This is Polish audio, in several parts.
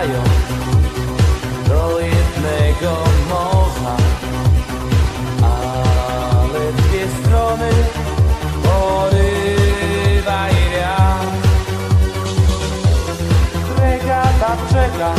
padają do jednego morza, ale dwie strony porywa i wiatr. Fregata czeka,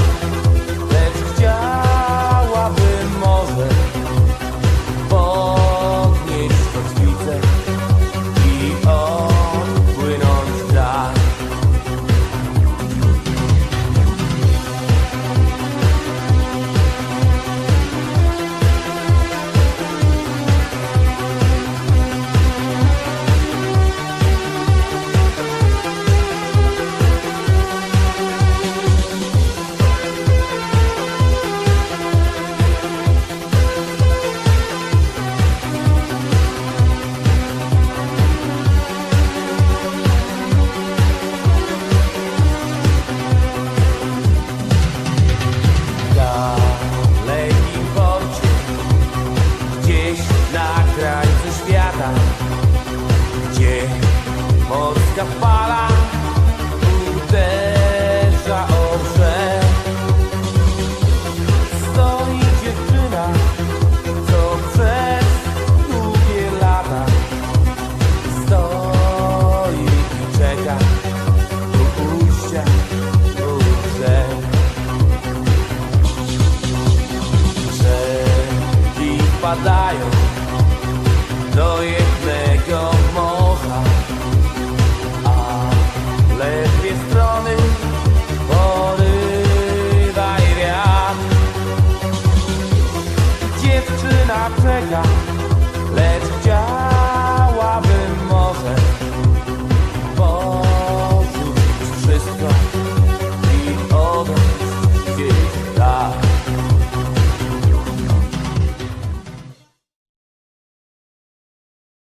świata, gdzie morska fala uderza o brzeg. Stoi dziewczyna, co przez długie lata stoi i czeka u ujścia. Rzeki wpadają do Dziewczyna czeka, lecz chciała